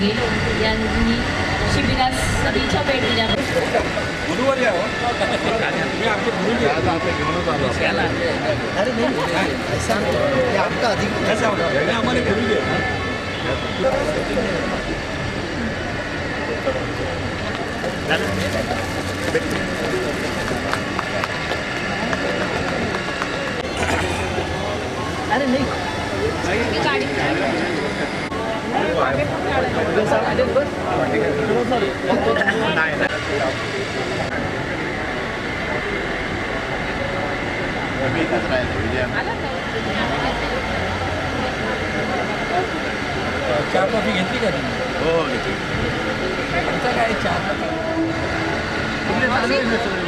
गंगाराम यांनी शिबिरास सदिच्छा भेट दिल्या. अरे नाही. गाडी नहीं ये आपका अधिक कसं आहे? हे आम्हाला गुरु जे आहे. अरे नहीं चहा कॉफी घेतली का तुम्ही आमचा काय चहा इकडे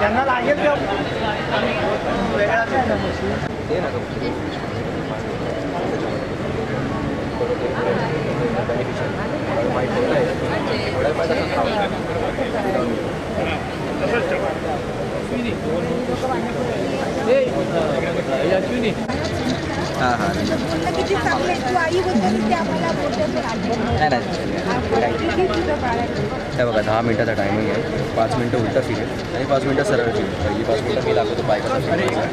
आहे ना सगळं. त्यांना लागेल का हाँ हाँ। मुलं किती चांगले तू आई होतं ते आम्हाला नाही नाही हे बघा दहा मिनटाचा टायमिंग आहे. पाच मिनटं उलटं फिरेल आणि पाच मिनटं सरळ फिरेल पहिली पाच मिनटं मी लागतो पाय कसा फिरवायचा.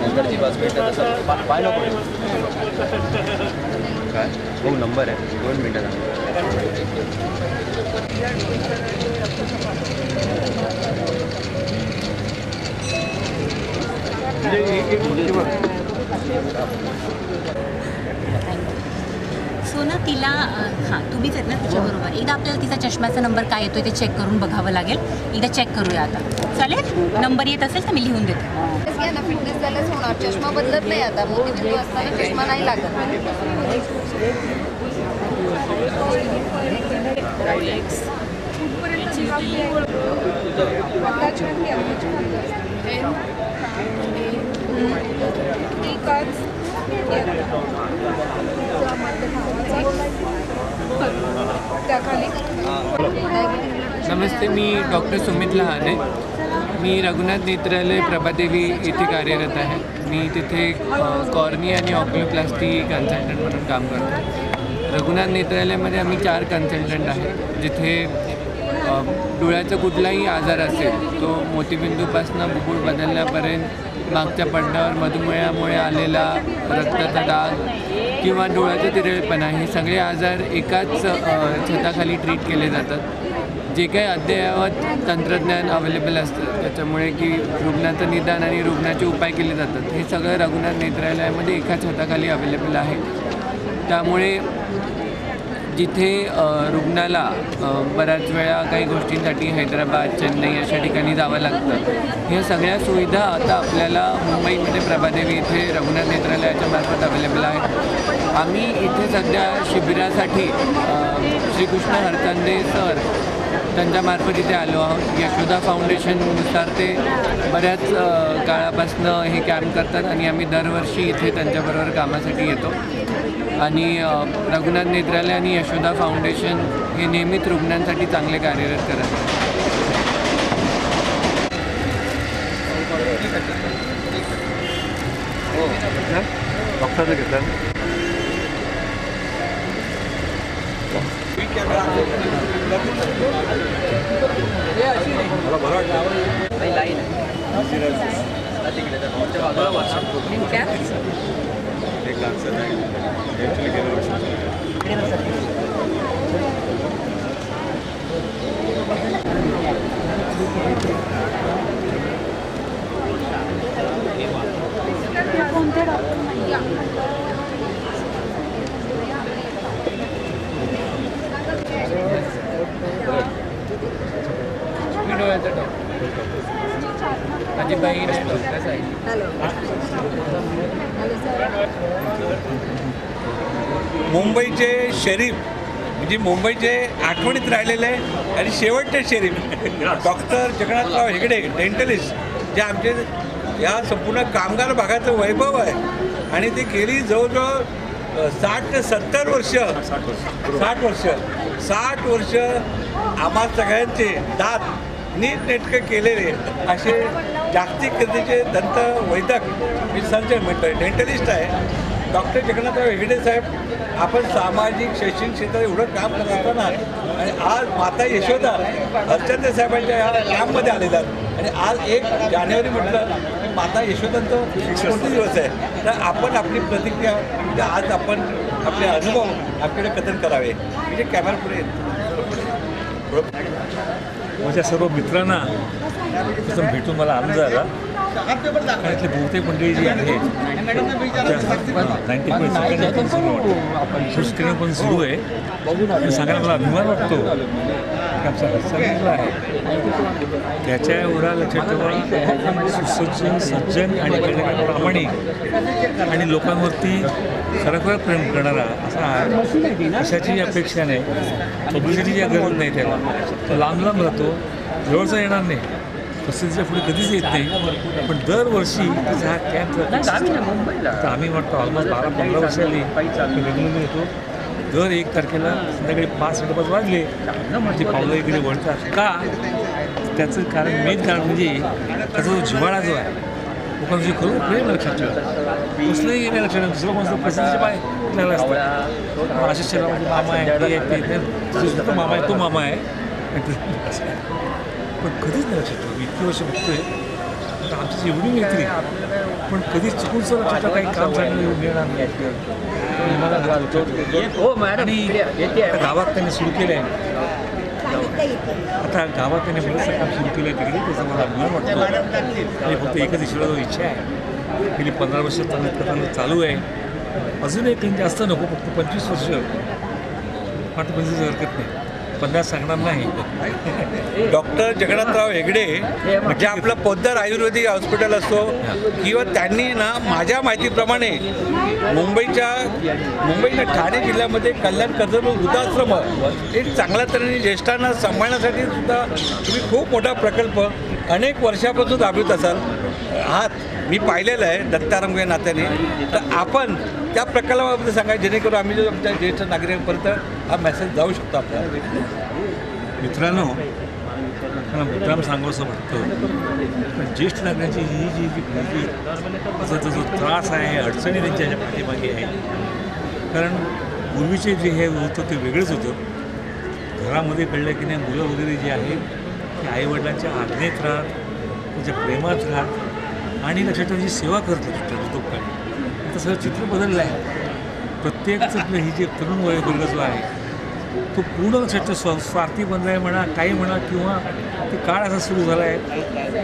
नंतरची पाच मिनटं तसं पाय नको काय? हो नंबर आहे. दोन मिनटाचा सो ना तिला हां तुम्हीच आहेत ना तिच्याबरोबर. एकदा आपल्याला तिचा चष्म्याचा नंबर काय येतोय ते चेक करून बघावं लागेल. एकदा चेक करूया आता. चालेल? नंबर येत असेल तर मी लिहून देते. फिटनेस झाल्याच होणार. चष्मा बदलत नाही आता. मोतीबिंदू असताना चष्मा नाही लागत. नमस्ते मी डॉक्टर सुमित लहाने. मी रघुनाथ नेत्रालय प्रभादेवी येथे कार्यरत आहे. मी तिथे कॉर्नी आणि ऑक्युप्लास्टी कन्सल्टंट म्हणून काम करतो. रघुनाथ नेत्रालयामध्ये आम्ही चार कन्सल्टंट आहे जिथे डोळ्याचा कुठलाही आजार असेल तो मोतीबिंदूपासून बुबुळ बदलण्यापर्यंत मागच्या पडद्यावर मधुमेहामुळे आलेला रक्ताचा डाग किंवा डोळ्याचा तिरळेपणा हे सगळे आजार एकाच छताखाली ट्रीट केले जातात. जे काही अद्ययावत तंत्रज्ञान अवेलेबल असतं त्याच्यामुळे की रुग्णाचं निदान आणि रुग्णाचे उपाय केले जातात. हे सगळं रघुनाथ नेत्रालयामध्ये एका छताखाली अवेलेबल आहे. त्यामुळे जिथे रुग्णाला बऱ्याच वेळा काही गोष्टींसाठी हैदराबाद चेन्नई अशा ठिकाणी जावं लागतं. ह्या सगळ्या सुविधा आता आपल्याला मुंबईमध्ये प्रभादेवी इथे रघुनाथ नेत्रालयाच्या मार्फत अवेलेबल आहेत. आम्ही इथे सध्या शिबिरासाठी श्रीकृष्ण हरचांदे सर त्यांच्यामार्फत इथे आलो आहोत. यशोदा फाउंडेशननुसार ते बऱ्याच काळापासनं हे कॅम्प करतात आणि आम्ही दरवर्षी इथे त्यांच्याबरोबर कामासाठी येतो. आणि रघुनाथ नेत्रालय आणि यशोदा फाउंडेशन हे नियमित रुग्णांसाठी चांगले कार्यरत करत आहे डॉक्टरने घेतलं ಸೈಡ್ಲ ಅನ್ಸತ್ತೆ ಆ್ಯಕ್ಚುಲಿ ಕೆಲವರು कोणत्या डॉक्टर नाही आहे हॅलो मुंबईचे शरीफ म्हणजे मुंबईचे आठवणीत राहिलेले आणि शेवटचे शरीफ. डॉक्टर जगन्नाथराव हेगडे डेंटलिस्ट जे आमचे या संपूर्ण कामगार भागाचं वैभव आहे. आणि ते गेली जवळजवळ साठ ते सत्तर वर्ष. साठ वर्ष. साठ वर्ष आम्हा सगळ्यांचे दात नीटनेटके केलेले असे जागतिक कीर्तीचे दंत वैद्यक मी सर्जन म्हणतोय डेंटलिस्ट आहे. डॉक्टर जगन्नाथराव हेगडे साहेब आपण सामाजिक शैक्षणिक क्षेत्रात एवढं काम करत असताना आणि आज माता यशोदा अर्चंद साहेबांच्या या कॅम्पमध्ये आलेल्या आहेत. आणि आज एक जानेवारी म्हटलं माता यशोदांचं कोणता दिवस आहे? तर आपण आपली प्रतिक्रिया म्हणजे आज आपण आपले अनुभव आपल्याकडे कथन करावे. म्हणजे कॅमेरा पुढे माझ्या सर्व मित्रांना भेटून मला आनंद झाला. कारण बहुतेक मंडळी जी आहेत नाईन्टी पॉईंट सेकंड सुरू वाटतं पण सुरू आहे. सांगायला मला अभिमान वाटतो की आमचा आहे. त्याच्या एवढा लक्षात ठेवा सुसज्जन सज्जन आणि प्रामाणिक आणि लोकांवरती खरोखर प्रेम करणारा असा अशाची अपेक्षा नाही. पब्लिसिटीची गरज नाही त्याला. तो लांब लांब राहतो. जवळचा येणार नाही. प्रसिद्धीच्या पुढे कधीच येत नाही. पण दरवर्षी त्याचा हा कॅम्प आता आम्ही वाटतो ऑलमोस्ट बारा पंधरा वर्षांनी रेग्युलरली येतो. दर एक तारखेला संध्याकाळी पाच साडेपाच वाजले. म्हणजे पावलं इकडे वळतात. का? त्याचं कारण मेन कारण म्हणजे त्याचा जो जिव्हाळा जो आहे लोकांचं खरं प्रेम लक्षात ठेवा कसलंही नाही लक्षात ठेवा दुसरं कोणतं प्रसिद्धीचे पाय लागला असतं. अशा शहरामध्ये मामा आहे ते आहे, ते आहे. तुझा सुद्धा मामा आहे तो मामा आहे. पण कधीच नाही लक्षात ठेवलं इतकी वर्ष बघतोय. आता आमची एवढी मैत्री पण कधीच चुकून सर ठेवा, काही काम चांगलं आता गावात त्यांनी सुरू केलं आहे आता गावात त्यांनी बरंचसं काम सुरू केलं आहे तिकडे त्याचा मला अभिमान वाटतो. आणि फक्त एकच ईश्वराजवळ इच्छा आहे. गेली पंधरा वर्ष चांगलं प्रकारे चालू आहे. अजून एक जास्त नको फक्त पंचवीस वर्ष. वाटतं पंचवीस हरकत नाही. पन्नास सांगणार नाही. डॉक्टर जगन्नाथराव हेगडे म्हणजे आपलं पोद्दार आयुर्वेदिक हॉस्पिटल असतो किंवा त्यांनी ना माझ्या माहितीप्रमाणे मुंबईच्या मुंबईच्या ठाणे जिल्ह्यामध्ये कल्याण कर्जत वृद्धाश्रम एक चांगल्या तऱ्हेने ज्येष्ठांना सांभाळण्यासाठी सुद्धा तुम्ही खूप मोठा प्रकल्प अनेक वर्षापासून राबवित असाल. आहात. मी पाहिलेलं आहे दत्तारंग या नात्याने. तर आपण त्या प्रकल्पाबद्दल सांगा जेणेकरून आम्ही जो आमच्या ज्येष्ठ नागरिकांपर्यंत हा मेसेज जाऊ शकतो आपल्याला. मित्रांनो मला मुद्दाम सांगावंसं वाटतं ज्येष्ठ नागरिकांची ही जी जी जी जो जो त्रास आहे अडचणी त्यांच्या पाठीमागे आहे. कारण पूर्वीचे जे हे होतं ते वेगळंच होतं. घरामध्ये कळलं की नाही मुलं वगैरे जे आहेत ते आईवडिलांच्या आज्ञेत राहत त्यांच्या प्रेमात राहत आणि लक्षात जी सेवा करत ऋतुकाळी सगळं चित्र बदललं आहे. प्रत्येकचं ही जे तरुण वयोवर्ग जो आहे तो पूर्ण लक्षात स्व स्वार्थी बनला आहे म्हणा काही म्हणा किंवा ते काळ असा सुरू झाला आहे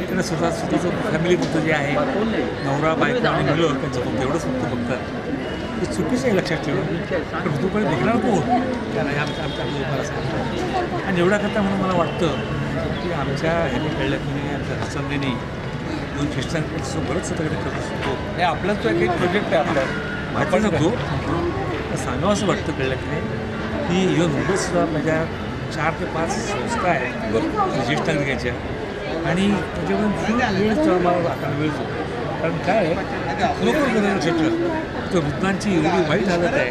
त्याला स्वतः स्वतःचं फॅमिली फक्त जे आहे नवरा बायको आणि मुलं त्यांचं फक्त एवढंच फक्त बघतात. ते चुकीचं आहे लक्षात ठेवा. पण ऋतूकडे बघणार कोण? त्याला आमच्या आमच्या लोकांना आणि एवढा करता म्हणून मला वाटतं की आमच्या ह्याने कळलं की नाही आमच्या ख्रिस्टांकडे बरंच सगळं करू शकतो हे. आपलाच तो एक प्रोजेक्ट आहे आपला. माहिती नको. सांगावं असं वाटतं कळलं की की ह्यो मुंबईतसुद्धा माझ्या चार ते पाच संस्था आहेत ज्येष्ठ नागरिकाच्या आणि त्याच्याकडून खूप वेळ मला आता वेळ होतो कारण काय खरोखर गरज क्षेत्र तर वृद्धांची एवढी वाईट हालत आहे.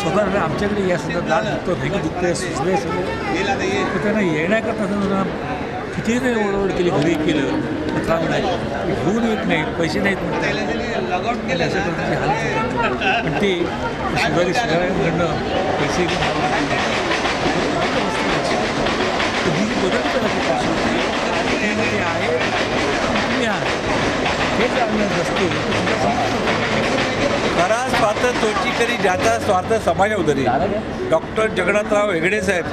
स्वतः आमच्याकडे या सुद्धा दात दुखतं भेग दुखतं सुचलं सगळं. तर त्यांना येण्याकरता त्यांना किती नाही ओरडोड केली घरी केलं? काम नाही. घेऊन येत नाही पैसे नाहीत म्हणतात. आणि अशा प्रकारची हालत होते. पण ते सुधारी सुधारांकडनं पैसे बदल करायची आहे तुम्ही आहात. नसते खरा स्वार्थ तोची करी ज्याचा स्वार्थ समाजा उदरी. डॉक्टर जगन्नाथराव हेगडे साहेब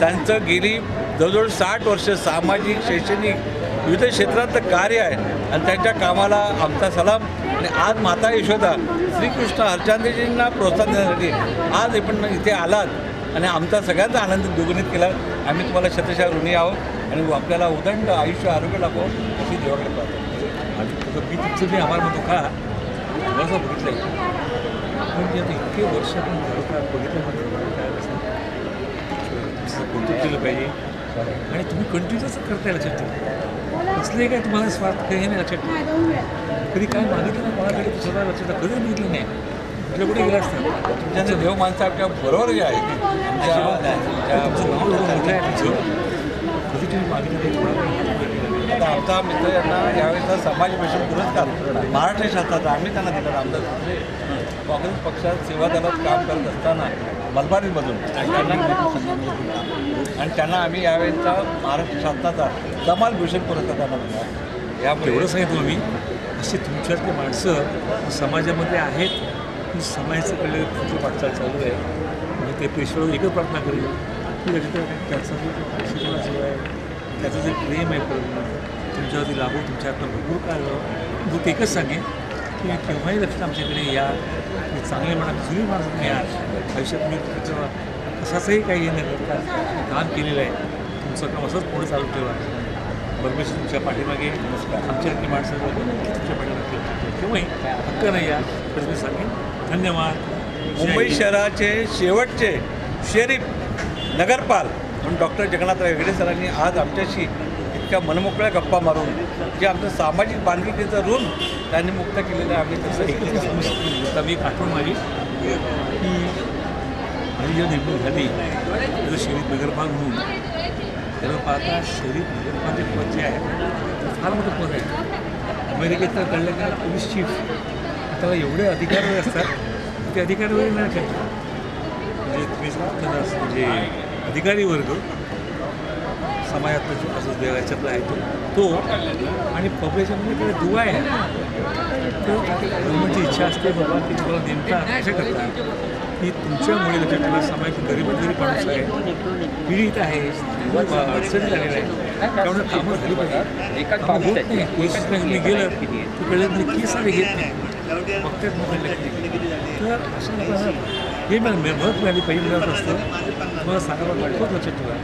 त्यांचं गेली जवळजवळ साठ वर्ष सामाजिक शैक्षणिक विविध क्षेत्रातलं कार्य आहे आणि त्यांच्या कामाला आमचा सलाम. आणि आज माता यशोदा श्रीकृष्ण हरचांदेजींना प्रोत्साहन देण्यासाठी आज आपण इथे आलात. आणि आमचा सगळ्यांचा आनंद दुगणित केला. आम्ही तुम्हाला शतशा ऋणी आहोत. आणि आपल्याला उदंड आयुष्य आरोग्य लाभो अशी देवाकडे पाहतो आणि तुझं मी तुमचं मी आभार म्हणतो का थोडंसं बघितलं आहे म्हणजे आता इतके वर्ष आपण खरोखर कौतुक केलं पाहिजे. आणि तुम्ही कंटिन्यूच करता लक्षात ठेवा असले काय तुम्हाला स्वार्थ काही नाही लक्षात ठेवा कधी काय मागितलं ना कोणाकडे स्वतः लक्षात ठेवा. कधी मागितलं नाही? कुठल्या कुठे गेलं असतं? तुमच्या देव माणसं आपल्या बरोबर जे आहे मोठं आहे तुमचं कधी तुम्ही मागितलं नाही? आता आमचा मित्र यांना यावेळेचा समाज भूषण पुरस्कार महाराष्ट्र शासनाचा. आम्ही त्यांना दिला रामदास काँग्रेस पक्षात सेवा दलात काम करत असताना मलबारीमधून. आणि त्यांना आणि त्यांना आम्ही यावेळेचा महाराष्ट्र शासनाचा कमाल भूषण पुरस्कार त्यांना दिला. यामुळे एवढं सांगितलं मी अशी तुमच्यातली माणसं समाजामध्ये आहेत की समाजाचं कडे तुमची वाटचाल चालू आहे. म्हणजे ते पेशवर एकच प्रार्थना करेल की त्याचा जो आशीर्वाद आहे त्याचं जे प्रेम आहे पूर्ण तुमच्यावरती लागू तुमच्या भरपूर काय मग ते एकच सांगेन. की केव्हाही लक्ष आमच्याकडे या. चांगले म्हणा जुनी माणसं तुम्ही या आयुष्यात मी त्याचं कशाचंही काही हे नाही काम केलेलं आहे. तुमचं काम असंच पुढे चालू ठेवा. परमेश्वर तुमच्या पाठीमागे आमच्यासारखी माणसं तुमच्या पाठीमागे केव्हाही हक्क नाही या. तर मी सांगेन. धन्यवाद. मुंबई. शहराचे शेवटचे शरीफ नगरपाल म्हणून डॉक्टर जगन्नाथराव हेगडे सरांनी आज आमच्याशी इतक्या मनमोकळ्या गप्पा मारून जे आमचं सामाजिक बांधिलकीचं ऋण त्यांनी मुक्त केलेलं आहे आम्ही तसं एकत्र आता मी आठवण माझी की माझी जेव्हा निवडणूक झाली तेव्हा शरीफ नगरपाल म्हणून त्याला पाहता शरीफ नगरपाल जे पद जे आहे ते फार मोठं पद आहे. अमेरिकेत तर कळलं का पोलीस चीफ त्याला एवढे अधिकार असतात ते अधिकार वगैरे नाही लक्षात म्हणजे तुम्ही म्हणजे अधिकारी वर्ग समाजातलं जो असं देवाच्यातला आहे तो तो आणि पब्लिकमध्ये त्याला दुवा आहे. तर गव्हर्नमेंटची इच्छा असते बाबा की तुम्हाला नेमका अशा करता की तुमच्यामुळे म्हणजे ठेवा सामायिक गरीबात गरीब माणूस आहे पीडित आहे अडचणी झालेल्या आहे त्यामुळे कामं झाली पाहिजे. कामं होत नाही. पोलीस स्टेशनला गेलं तर कळलं तरी केस आले घेत नाही. बघतात मोबाईल तर अशा हे मला मत मिळाली पाहिजे मिळत असतं. तुम्हाला सांगायला वाटतं लक्षात ठेवा.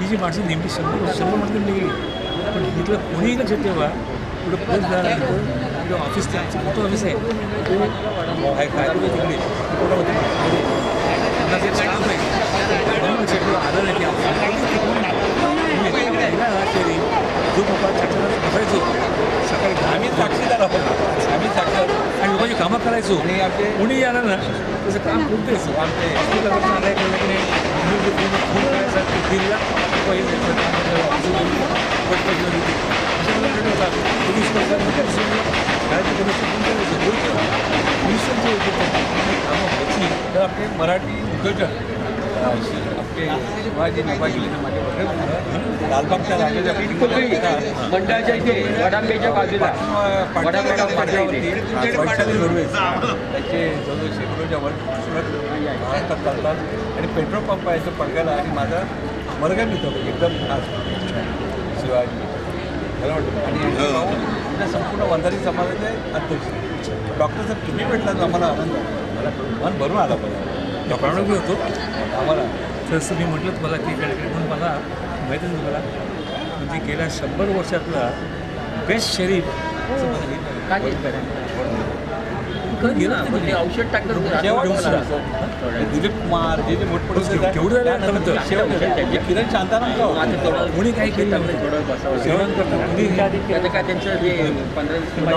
ही जी माणसं नेमकी शंभर शंभर माणसं निघली पण इथलं कोणीही लक्षात ठेवा. पुढं पोस्ट झाल्यानंतर आपलं ऑफिस ते आमचं मोठं ऑफिस आहे काय काय करू तिकडे कोणामध्ये स्टाफ आहे म्हणून आलं नाही की जो बाबा बसायचो सकाळी आम्ही साक्षीदार आहोत आम्ही साक्षीदार आणि लोकांची कामं करायचो आणि आपले कोणी आलं ना त्याचं काम कोणतेच आमचे हॉस्पिटलवरचं आलं पटपट कामं तर आपले मराठी उद्योजक आपले शिवाजी नवाजी माझे लालबागच्या राजाच्या मंडळाच्या इथे वडापेच्या बाजूला पाठीमागच्या पाठीवरती त्याचे जवळजवळ शेकडोच्या वर महाराष्ट्रात चालतात आणि पेट्रोल पंप आहे तो पडगाला आणि माझा वर्ग मित्र एकदम खास. शिवाजी. मला वाटतं. आणि आपल्या संपूर्ण वंधारी समाजाचे अध्यक्ष. डॉक्टर साहेब तुम्ही भेटलात आम्हाला आनंद. मला मन भरून आला पाहिजे प्राणवली होतो आम्हाला. तसं मी म्हटलं तुम्हाला की काय म्हणून मला माहिती आहे तुम्हाला. म्हणजे गेल्या शंभर वर्षातला बेस्ट शरीफ असं मला हे गेलं ना, म्हणजे औषध टाकतात शेवट दिलीप कुमार जे जे मोठमोठे किरण शांताराम. कोणी काही केलं सेवन काय त्यांचं जे पंधरा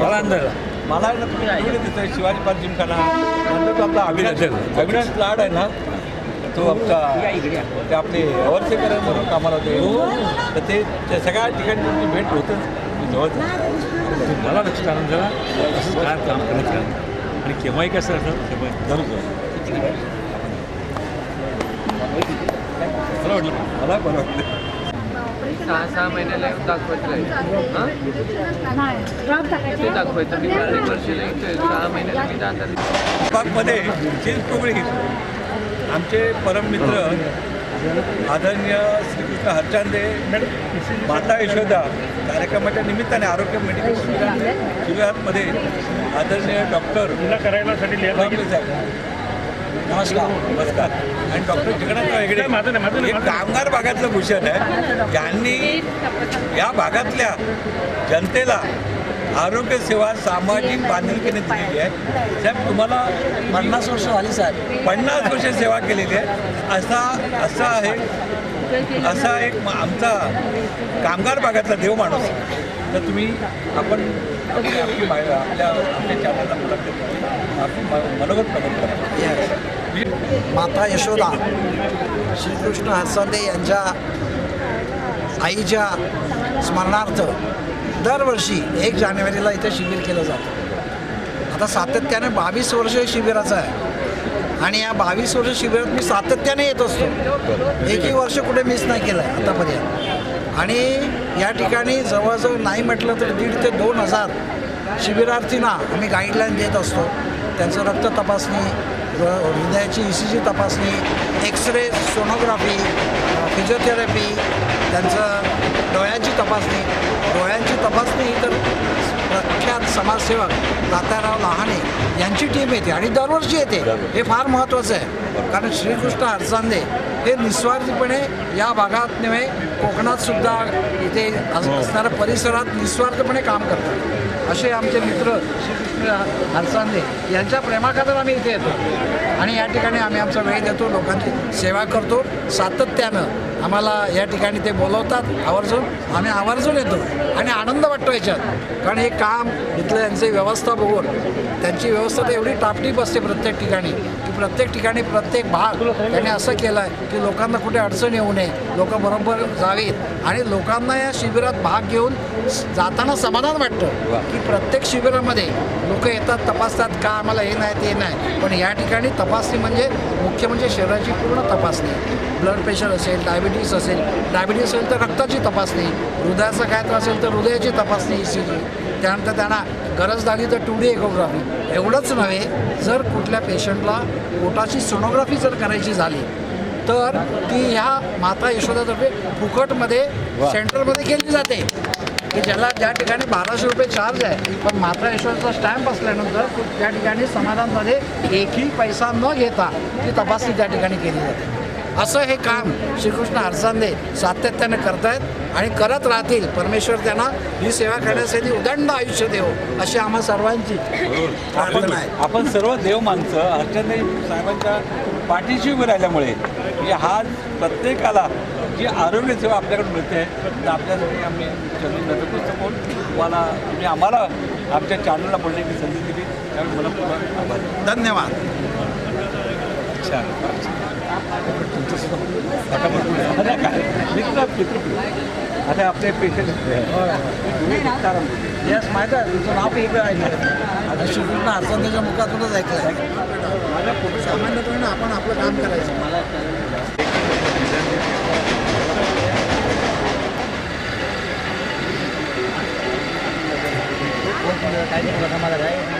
वाटलं मला. अंदाज दिसतोय शिवाजी पार्क जिमखाना नंतर तो आपला अविनाश अविनाश लाड आहे ना तो आमचा ते आपले अवरसेकर म्हणून कामाला होते. तर ते त्या सगळ्या ठिकाणी भेट होतच. जवळच मला लक्षात आनंद झाला असंच काय काम करत राहा? आणि केव्हाही कसं असं केव्हाही. जरूर मला वाटलं. मला बरं वाटलं. सहा सहा महिन्याला येऊन दाखवायचं आहे. हां? ते दाखवायचं मी प्रत्येक वर्षीला येतोय सहा महिन्याला मी बागमध्ये चिरकुबळी आमचे परममित्र आदरणीय श्रीकृष्ण हरचांदे माता यशोदा कार्यक्रमाच्या निमित्ताने आरोग्य मेडिकल शिबिरामध्ये आदरणीय डॉक्टर नमस्कार. नमस्कार. आणि डॉक्टर जगन्नाथराव हेगडे हे कामगार भागातलं भूषण आहे. यांनी या भागातल्या जनतेला आरोग्य सेवा सामाजिक बांधिलकीने दिलेली आहे. साहेब तुम्हाला पन्नास वर्ष झाली साहेब. पन्नास वर्ष सेवा केलेली आहे. असा असा आहे असा एक आमचा कामगार भागातला देव माणूस. तर तुम्ही आपण आपली माहिती आपल्या आपल्या चॅनलला मुलाखत आपली मनोगत प्रकट करा. माता यशोदा श्रीकृष्ण हरसंदे यांच्या आईच्या स्मरणार्थ दरवर्षी एक जानेवारीला इथे शिबिर केलं जातं. आता सातत्याने बावीस वर्ष शिबिराचं आहे. आणि या बावीस वर्ष शिबिरात मी सातत्याने येत असतो. एकही वर्ष कुठे मिस नाही केलं आहे आतापर्यंत. आणि या ठिकाणी जवळजवळ नाही म्हटलं तर दीड ते दोन हजार शिबिरार्थींना आम्ही गाईडलाईन देत असतो. त्यांचं रक्त तपासणी हृदयाची ई सी जी तपासणी एक्स रे सोनोग्राफी फिजिओथेरपी त्यांचं डोळ्यांची तपासणी डोळ्यांची तपासणी ही तर प्रख्यात समाजसेवक तात्याराव लहाने यांची टीम येते आणि दरवर्षी येते. हे फार महत्त्वाचं आहे. कारण श्रीकृष्ण हरसांदे हे निस्वार्थीपणे या भागात नव्हे कोकणात सुद्धा इथे अस- असणाऱ्या परिसरात निस्वार्थपणे काम करतात. असे आमचे मित्र श्रीकृष्ण हरसांदे यांच्या प्रेमाखातर आम्ही इथे येतो. आणि या ठिकाणी आम्ही आमचा वेळ देतो. लोकांची सेवा करतो. सातत्यानं आम्हाला या ठिकाणी ते बोलवतात आवर्जून. आम्ही आवर्जून येतो आणि आनंद वाटतो याच्यात. कारण हे काम इथलं यांची व्यवस्था बघून त्यांची व्यवस्था तर एवढी टापटीप असते प्रत्येक ठिकाणी की प्रत्येक ठिकाणी प्रत्येक भाग त्यांनी असं केलं आहे की लोकांना कुठे अडचण येऊ नये लोक बरोबर जावीत. आणि लोकांना या शिबिरात भाग घेऊन जाताना समाधान वाटतं की प्रत्येक शिबिरामध्ये लोक येतात तपासतात का आम्हाला हे नाही ते नाही. पण या ठिकाणी तपासणी म्हणजे मुख्य म्हणजे शरीराची पूर्ण तपासणी. ब्लड प्रेशर असेल डायबिटीस असेल डायबिटीस असेल तर रक्ताची तपासणी हृदयाचा काय त्रास असेल तर हृदयाची तपासणी ई सी जी त्यानंतर त्यांना गरज लागली तर टू डी एकोग्राफी एवढंच नव्हे जर कुठल्या पेशंटला पोटाची सोनोग्राफी जर करायची झाली तर ती ह्या माता यशोदातर्फे फुकटमध्ये सेंटरमध्ये केली जाते. की ज्याला ज्या ठिकाणी बाराशे रुपये चार्ज आहे पण माता यशोदाचा स्टॅम्प असल्यानंतर त्या ठिकाणी समाधानमध्ये एकही पैसा न घेता ती तपासणी त्या ठिकाणी केली जाते. असं हे काम श्रीकृष्ण हरसांदे सातत्याने करतायत आणि करत राहतील. परमेश्वर त्यांना ही सेवा करण्यासाठी उदंड आयुष्य देव अशी आम्हा सर्वांची आपण प्रार्थना आहे. आपण सर्व देव माणसं अर्चने साहेबांच्या पाठीशी उभे राहिल्यामुळे म्हणजे हा प्रत्येकाला जी आरोग्य सेवा आपल्याकडे मिळते तर आपल्यासाठी आम्ही चंद्र नतपुस्तक होऊन तुम्हाला म्हणजे आम्हाला आमच्या चॅनलला बोलण्याची संधी दिली. त्यामुळे मला खूप आभार. धन्यवाद. छान. आता आपले पेशंट येस माहिती आहे तुमचं नाव वेळ ऐकलं आता श्रीकृष्ण हरसंदेच्या मुखातूनच ऐकलं आहे सामान्यपणे आपण आपलं काम करायचं. मला काय?